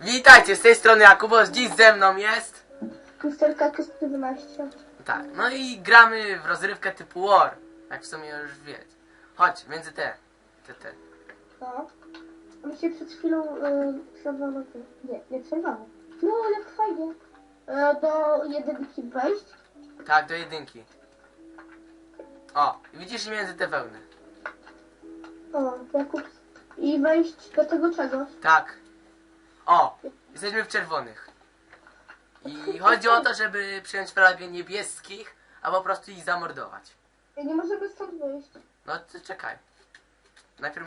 Witajcie, z tej strony Jakubos, dziś ze mną jest... Mister Kaktus 11. Tak, no i gramy w rozrywkę typu War. Jak w sumie już wiecie. Chodź, między te. Te, te. No. Mi się przed chwilą y, przerwało. Nie, nie przerwało. No, jak fajnie. E, do jedynki wejść. Tak, do jedynki. O, widzisz między te wełny. O, Jakub. I wejść do tego czegoś. Tak. O, jesteśmy w czerwonych. I chodzi o to, żeby przyjąć flagę niebieskich, a po prostu ich zamordować. I nie możemy stąd wyjść. No to czekaj. Najpierw...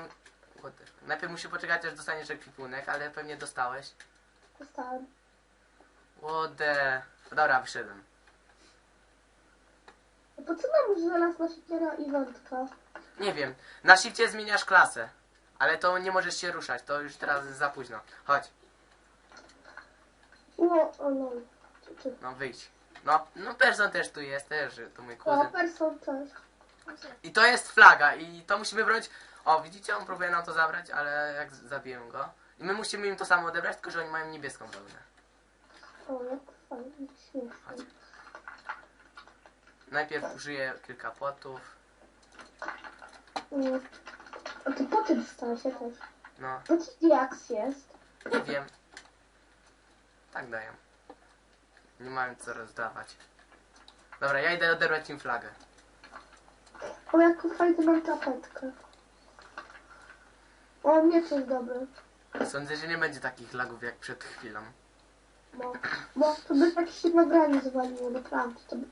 what the- Najpierw musi poczekać, aż dostaniesz ekwipunek, ale pewnie dostałeś. Dostałem. The... Dobra, wyszedłem. A po co nam żelazna siekiera i wędka? Nie wiem. Na shifcie zmieniasz klasę. Ale to nie możesz się ruszać, to już teraz za późno. Chodź, O, o no wyjdź. No, no person też tu jest, też to mój O, kuzyn. person też. I to jest flaga i to musimy bronić. O, widzicie, on próbuje nam to zabrać, ale jak zabiję go. I my musimy im to samo odebrać, tylko że oni mają niebieską wełnę. O, jak fajnie, śmiesznie. Najpierw użyję kilka płotów. Mm. A ty po tym dostałeś, ja też. No, To ci diaks jest. nie wiem. Tak dają. Nie mają co rozdawać. Dobra, ja idę odebrać im flagę. O, jaką fajną mam tapetkę. O, miecz jest dobry. Sądzę, że nie będzie takich lagów jak przed chwilą. No, bo to by tak się nagranie zwaliło, naprawdę. To by...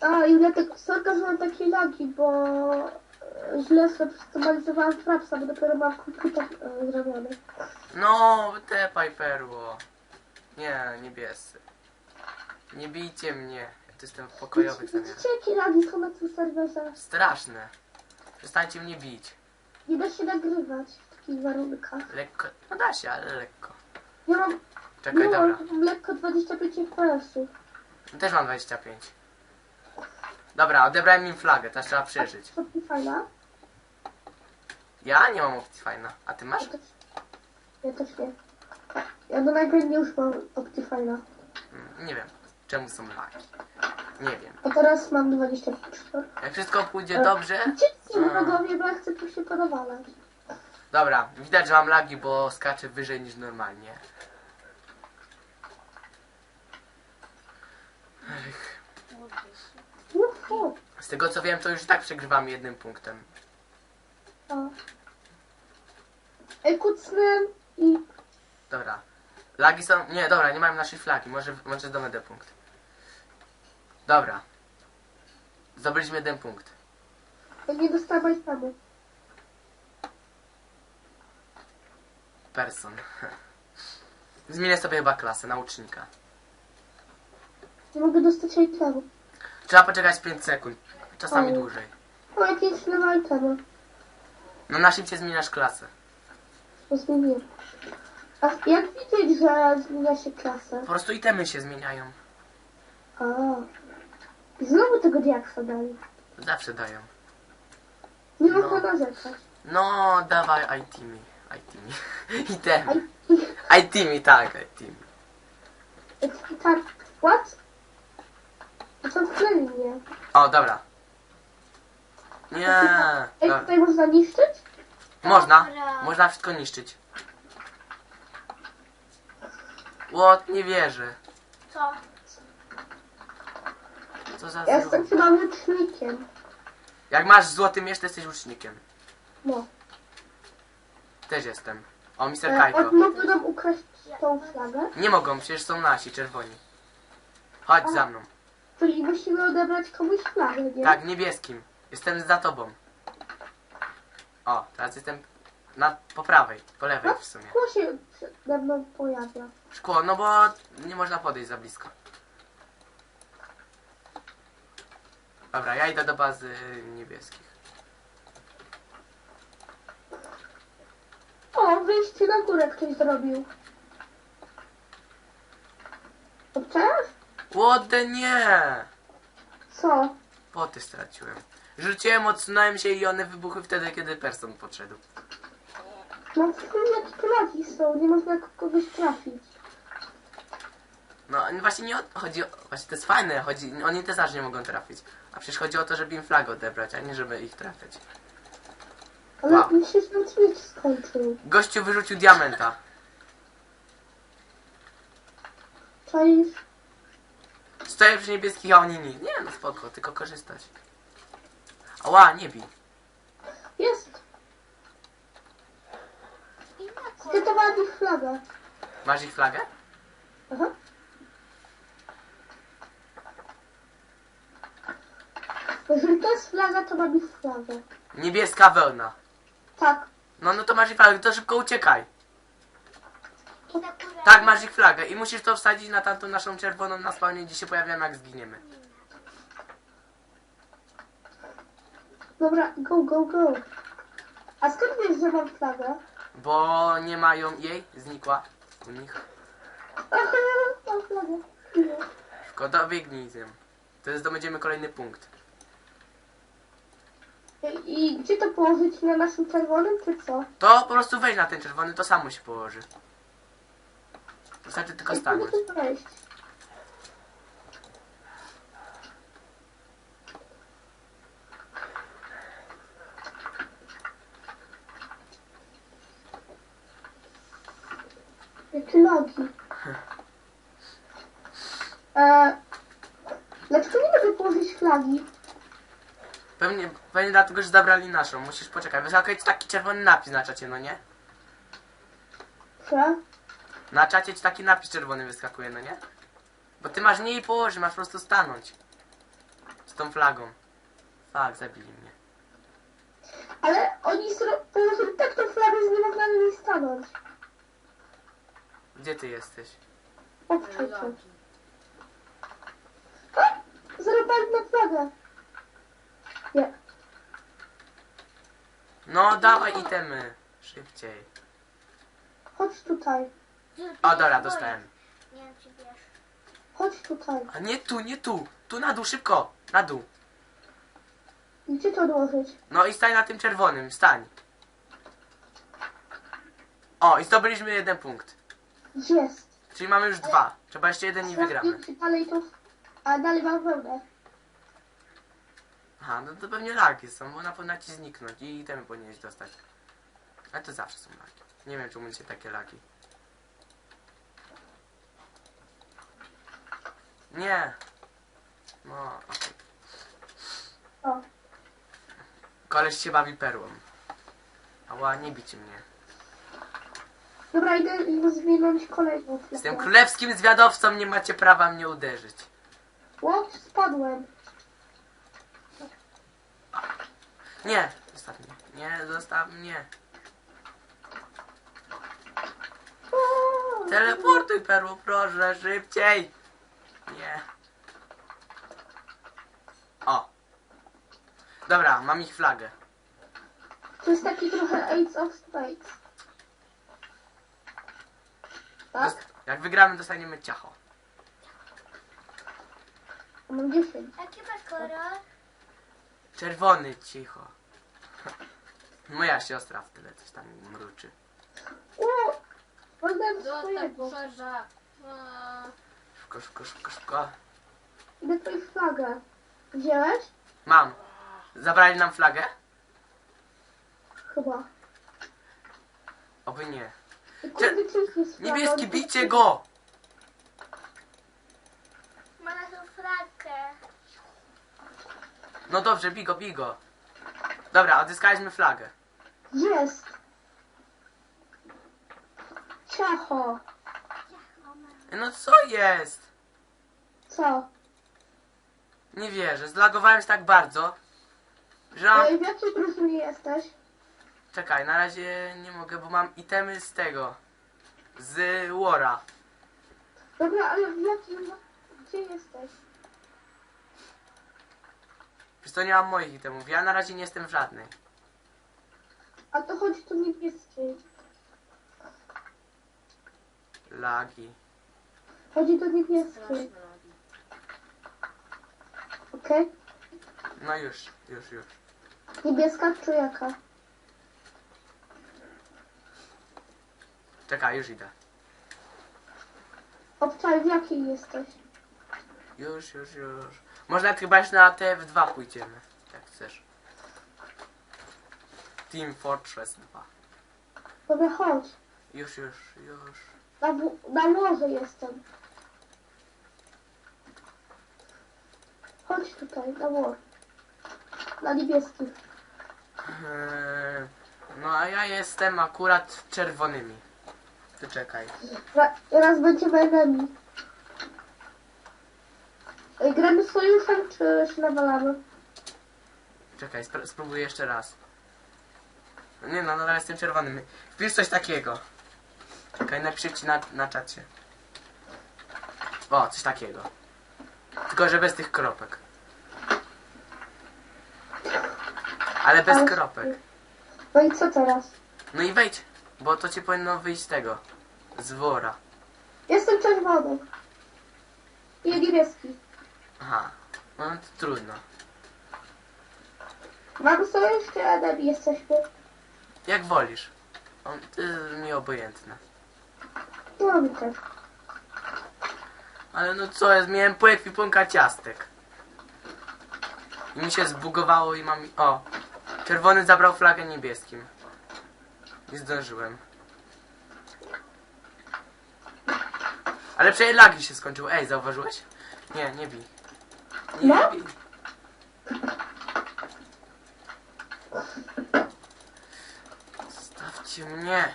A, i dlatego sorka, że mam takie lagi, bo e, źle sobie przestabilizowałam frapsa, bo dopiero mam komputer e, zrobiony. No, tepaj perło. Nie, niebiescy. Nie bijcie mnie. Ja tu jestem w pokojowych zamiarach. Widzicie, jakie lagi są na tym serwerze? Straszne. Przestańcie mnie bić. Nie da się nagrywać w takich warunkach. Lekko. No da się, ale lekko. Ja mam, Czekaj, nie dobra. mam lekko 25 FPS-ów. Też mam 25. Dobra, odebrałem im flagę, teraz trzeba przeżyć. To fajna. Ja nie mam opcji fajna. A ty masz? Ja też, ja też nie. Ja do nagrania już mam Optifina. Mm, Nie wiem. Czemu są lagi? Nie wiem. A teraz mam 24. Jak wszystko pójdzie dobrze... Gdzie ci wrogowie, bo ja chcę tu się podawalać. Dobra, widać, że mam lagi, bo skaczę wyżej niż normalnie. Ech. Uhu. Z tego co wiem, to już i tak przegrywamy jednym punktem. O. Ej, kucnę i... Dobra. Lagi są... Nie, dobra, nie mają naszej flagi. Może, może zdobędę punkt. Dobra. Zdobyliśmy jeden punkt. Ja nie dostawaj temu. Person. Zmienię sobie chyba klasę, naucznika. Nie mogę dostać itemu. Trzeba poczekać 5 sekund. Czasami O. dłużej. O, jakieś nowe itemy. No na szybcie zmieniasz klasę. Zmieniłem. A jak widzieć, że zmienia się klasę? Po prostu itemy się zmieniają. I znowu tego diaksa dali. Zawsze dają. Nie No. można narzekać. No, dawaj. A Itemy. i... IT-mi, tak, IT-mi. i tak... What? A co w tle nie? O, dobra. Nie. Ej, Dobra. tutaj można niszczyć? Można. Można wszystko niszczyć. What? Nie wierzę. Co? Co za Ja zło. jestem chyba łucznikiem. Jak masz złoty miecz, to jesteś łucznikiem. No. Też jestem. O, Mr. E, Kajko. od mogą nam ukraść tą flagę? Nie mogą, przecież są nasi, czerwoni. Chodź za mną. Czyli musimy odebrać komuś flagę, nie? Tak, niebieskim. Jestem za tobą. O, teraz jestem na, po prawej, po lewej w sumie. Kło się przede mną pojawia. Szkło, no bo nie można podejść za blisko. Dobra, ja idę do bazy niebieskich. O, wyjście na górę ktoś zrobił. Obczajasz? Łody nie! Co? Poty straciłem. Rzuciłem, odsunąłem się i one wybuchły wtedy, kiedy person podszedł. No jakie plagi są, nie można kogoś trafić. No właśnie nie o, chodzi o, właśnie to jest fajne, chodzi, oni też nie mogą trafić. A przecież chodzi o to, żeby im flagę odebrać, a nie żeby ich trafiać. Ale Wow. mi się ten switch skończył. Gościu wyrzucił diamenta. Czaisz? Stoję przy niebieskich, a oni nic. Nie no spoko, tylko korzystać. Ała, nie bij. Jest. I na Zdetowała ich flagę. Masz ich flagę? Aha. Jeżeli to jest flaga, to mam ich flagę. Niebieska wełna. Tak. No no to masz ich flagę, to szybko uciekaj. I na górę. Tak, masz ich flagę i musisz to wsadzić na tamtą naszą czerwoną na spawnie, gdzie się pojawiamy jak zginiemy. Dobra, go, go, go. A skąd wiesz, że mam flagę? Bo nie mają jej, znikła u nich. Biegnij z nią. To zdobędziemy kolejny punkt. I, I gdzie to położyć? Na naszym czerwonym, czy co? To po prostu wejdź na ten czerwony, to samo się położy. Wystarczy tylko stanąć. wejść? Logi? E, dlaczego nie mogę położyć flagi? Pewnie, pewnie dlatego, że zabrali naszą. Musisz poczekać. Wyskakuje ci taki czerwony napis na czacie, no nie? Że? Na czacie ci taki napis czerwony wyskakuje, no nie? Bo ty masz nie jej położyć, masz po prostu stanąć. Z tą flagą. Fak, zabili mnie. Ale oni położyli tak tą flagę, że nie można na niej stanąć. Gdzie ty jesteś? Odczekaj. Zarobali na flagę. Nie. No, dawaj itemy. Szybciej. Chodź tutaj. O, dobra, dostałem. Nie wiem, czy wiesz. Chodź tutaj. A nie tu, nie tu. Tu na dół, szybko. Na dół. Gdzie to odłożyć? No i stań na tym czerwonym, stań. O, i zdobyliśmy jeden punkt. Jest? Czyli mamy już dwa. Trzeba jeszcze jeden i wygramy. Czy dalej to... A dalej mam wełnę. Aha, no to pewnie lagi są, bo ona powinna ci zniknąć i itemy powinieneś dostać. Ale to zawsze są lagi. Nie wiem, czemu dzisiaj takie lagi. Nie. No. Koleś się bawi perłą. Ała, nie bicie mnie. Dobra, idę zmienić kolejną flagę. Jestem królewskim zwiadowcą, nie macie prawa mnie uderzyć. O, spadłem. Nie, zostaw mnie. Nie, zostaw mnie. Teleportuj perłu, proszę, szybciej. Nie. O. Dobra, mam ich flagę. To jest taki trochę Aids of Spades. Tak? Jak wygramy, dostaniemy ciacho. Mam 10. Jaki masz kolor? Czerwony, cicho. Moja siostra w tyle coś tam mruczy. O! Oddałem Zostaw swojego. kucharza. Szybko, szybko, szybko, szybko. Idę twoją flagę. Wziąłeś? Mam. Zabrali nam flagę? Chyba. Oby nie. Niebieski, bijcie go! Ma naszą flagę. No dobrze, bij go, bij go. Dobra, odzyskaliśmy flagę. Jest. Ciacho. No co jest? Co? Nie wierzę, zlagowałem się tak bardzo, że mam... Ej, w jakiej drużynie jesteś? Czekaj, na razie nie mogę, bo mam itemy z tego. Z Wara. Dobra, ale w jakim... Gdzie jesteś? Wiesz co, nie mam moich itemów. Ja na razie nie jestem w żadnej. A to chodzi tu niebieskiej. Lagi. Chodzi do niebieskiej. Okej? No już, już, już. Niebieska czy jaka? Czekaj, już idę. Obczaj, w jakiej jesteś? Już, już, już. Może nawet chyba na TF2 pójdziemy. Jak chcesz. Team Fortress 2. Dobra, chodź. Już, już, już. Na, w- na morze jestem. Chodź tutaj, na morze. Na niebieskim. Eee, No a ja jestem akurat czerwonymi. Ty czekaj. Ra- Raz będziemy enemy. Ej, Gramy sojuszem, czy się nawalamy? Czekaj, spr- spróbuję jeszcze raz. Nie no, nadal jestem czerwonym. Wpisz coś takiego. Czekaj, napiszę ci na, na czacie. O, coś takiego. Tylko, że bez tych kropek. Ale bez Ale- kropek. No i co teraz? No i wejdź, bo to ci powinno wyjść z tego. Z wora. Jestem czerwony. I niebieski. Aha. No to trudno. Mamy sojusz, czy enemy jesteśmy? Jak wolisz. On, mi obojętne. No mi też. Ale no co jest, miałem po ekwipunka ciastek. I mi się zbugowało i mam... O! Czerwony zabrał flagę niebieskim. Nie zdążyłem. Ale przecież lagi się skończyły. Ej, zauważyłeś? Nie, nie bij. Nie No. bij. Stawcie mnie.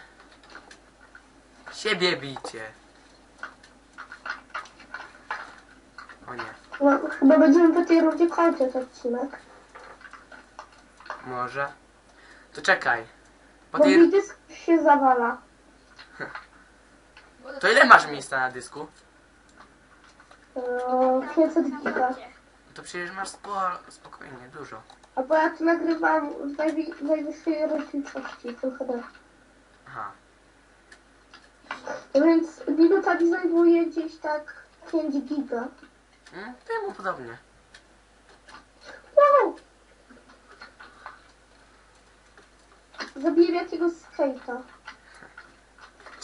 Siebie bijcie. O nie. No, chyba będziemy po tej rundzie kończyć odcinek. Może. To czekaj. Bo mi dysk się zawala. To ile masz miejsca na dysku? Eee, 500 giga. To przecież masz sporo, spokojnie, dużo. A bo ja tu nagrywam w najwi- najwyższej rozdzielczości, trochę tak. Aha. Więc minuta mi zajmuje gdzieś tak 5 giga. Mm, to jemu podobnie. Wow! Zabiję jakiegoś skate'a.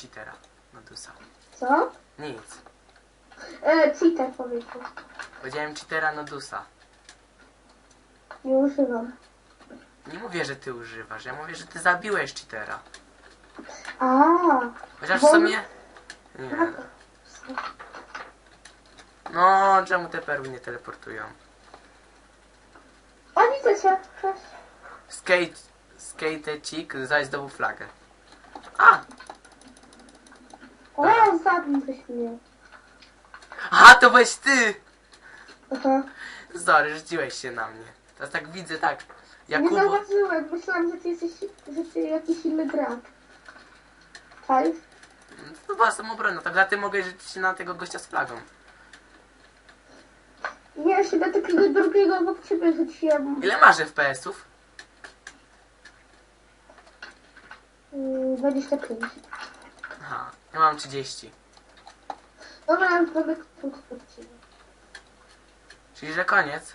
Cheatera. No dusa. Co? Nic. E, cheater powiedział. Powiedziałem cheatera Nodusa. Nie używam. Nie mówię, że ty używasz. Ja mówię, że ty zabiłeś cheatera. A, Chociaż w Bo- sumie... Nie. No, czemu te perły nie teleportują? O, widzę cię. Cześć. Skate... Skatecik zaś zdobył flagę. A! O, zabiłeś mnie. Aha, to byłeś ty! Aha. Sorry, rzuciłeś się na mnie. Teraz tak widzę, tak. Nie Jakubo... zauważyłem. Myślałam, że ty jesteś, że ty jakiś inny gracz. Cześć. To była samobrona, tak za ty mogę rzucić się na tego gościa z flagą. Nie, ja się do takiego drugiego obok ciebie rzuciłem. Ile masz FPS-ów? Mm, 25. Aha, ja mam 30. Dobra, już będę. Czyli, że koniec?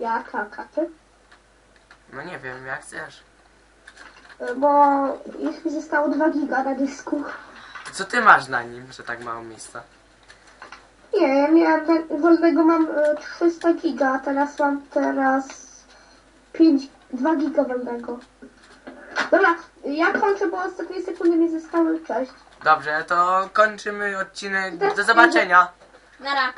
Ja, kaka, ty? No nie wiem, jak chcesz. E, Bo już mi zostało 2 giga na dysku. Co ty masz na nim, że tak mało miejsca? Nie, ja miałem na- wolnego mam e, 300 giga, a teraz mam teraz 5, 2 giga wolnego. Dobra, ja kończę, bo ostatnie sekundy mi zostały. Cześć. Dobrze, to kończymy odcinek. Do zobaczenia. Nara.